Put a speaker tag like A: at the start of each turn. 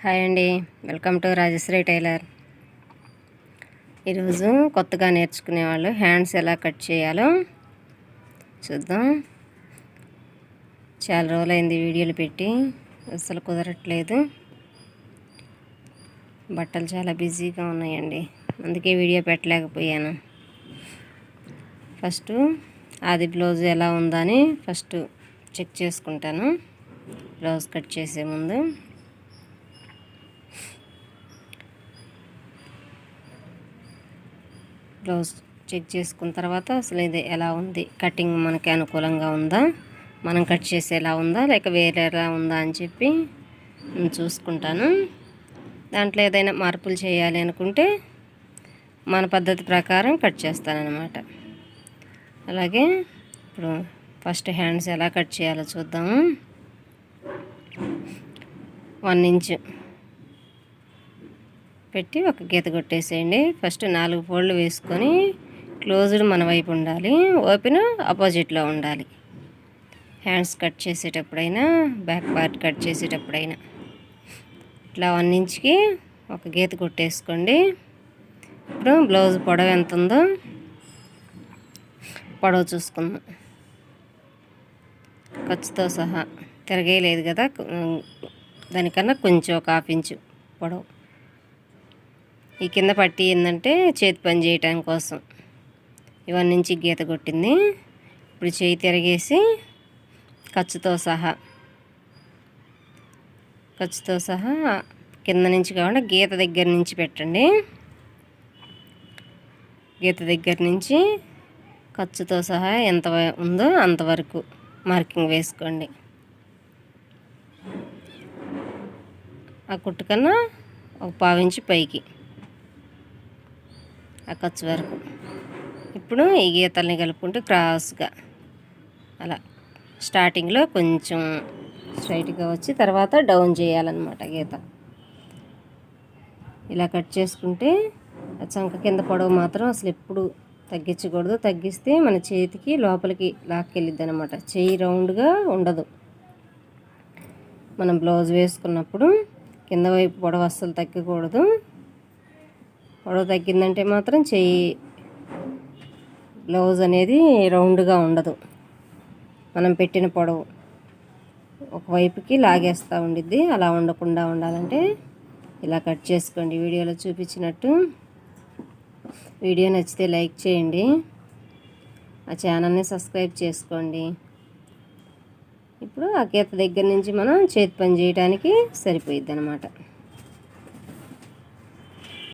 A: Hi అండి. Welcome to Rajashree tailor. ఈరోజు కొత్తగా నేర్చుకునే వాళ్ళు హ్యాండ్స్ ఎలా కట్ చేయాలో చూద్దాం. చాలా రోజులైంది వీడియోలు పెట్టి అసలు కుదరట్లేదు. బట్టలు చాలా బిజీగా ఉన్నాయండి. అందుకే వీడియో పెట్టలేకపోయాను. ఫస్ట్ అది బ్లౌజ్ ఎలా ఉందని ఫస్ట్ చెక్ చేసుకుంటాను. బ్లౌజ్ కట్ చేసే ముందు. బ్లౌజ్ చెక్ చేసుకున్న తర్వాత అసలు ఇది ఎలా ఉంది? కటింగ్ మనకి అనుకూలంగా ఉందా? మనం కట్ చేసేలా ఉందా? లేక వేరేలా ఉందా అని చెప్పి నేను చూసుకుంటాను. దాంట్లో ఏదైనా మార్పులు చేయాలి అనుకుంటే మన పద్ధతి ప్రకారం కట్ చేస్తానన్నమాట. అలాగే ఇప్పుడు ఫస్ట్ హ్యాండ్స్ ఎలా కట్ చేయాలో చూద్దాము. వన్ ఇంచ్ పెట్టి ఒక గీత కొట్టేసేయండి. ఫస్ట్ నాలుగు ఫోల్డ్లు వేసుకొని క్లోజ్డ్ మన వైపు ఉండాలి. ఓపెన్ ఆపోజిట్లో ఉండాలి. హ్యాండ్స్ కట్ చేసేటప్పుడైనా బ్యాక్ పార్ట్ కట్ చేసేటప్పుడైనా. ఇట్లా వన్ ఇంచ్కి ఒక గీత కొట్టేసుకోండి. ఇప్పుడు బ్లౌజ్ పొడవు ఎంత ఉందో పొడవు చూసుకుందాం. ఖర్చుతో సహా తిరగేయలేదు కదా. దానికన్నా కొంచెం ఒక హాఫ్ ఇంచు పొడవు. ఈ కింద పట్టి ఏంటంటే చేతి పని చేయటం కోసం. ఇవన్నీ నుంచి గీత కొట్టింది. ఇప్పుడు చేయి తిరిగేసి ఖర్చుతో సహా ఖర్చుతో సహా కింద నుంచి కాకుండా గీత దగ్గర నుంచి పెట్టండి. గీత దగ్గర నుంచి ఖర్చుతో సహా ఎంత ఉందో అంతవరకు మార్కింగ్ వేసుకోండి. ఆ కుట్టు కన్నా ఒక పావించి పైకి. ఆ ఖర్చు వరకు. ఇప్పుడు ఈ గీతల్ని కలుపుకుంటూ క్రాస్గా అలా స్టార్టింగ్లో కొంచెం స్ట్రైట్గా వచ్చి తర్వాత డౌన్ చేయాలన్నమాట గీత. ఇలా కట్ చేసుకుంటే చంక కింద పొడవు మాత్రం అసలు ఎప్పుడు తగ్గించకూడదు. తగ్గిస్తే మన చేతికి లోపలికి లాక్కెళ్ళిద్ది అనమాట చేయి రౌండ్గా ఉండదు. మనం బ్లౌజ్ వేసుకున్నప్పుడు కింద వైపు పొడవు అస్సలు తగ్గకూడదు. పొడవు తగ్గిందంటే మాత్రం చెయ్యి బ్లౌజ్ అనేది రౌండ్గా ఉండదు. మనం పెట్టిన పొడవు ఒకవైపుకి లాగేస్తూ ఉండిద్ది. అలా ఉండకుండా ఉండాలంటే ఇలా కట్ చేసుకోండి. వీడియోలో చూపించినట్టు వీడియో నచ్చితే లైక్ చేయండి. ఆ ఛానల్ని సబ్స్క్రైబ్ చేసుకోండి. ఇప్పుడు ఆ గీత దగ్గర నుంచి మనం చేతి పని చేయడానికి సరిపోయిద్ది అనమాట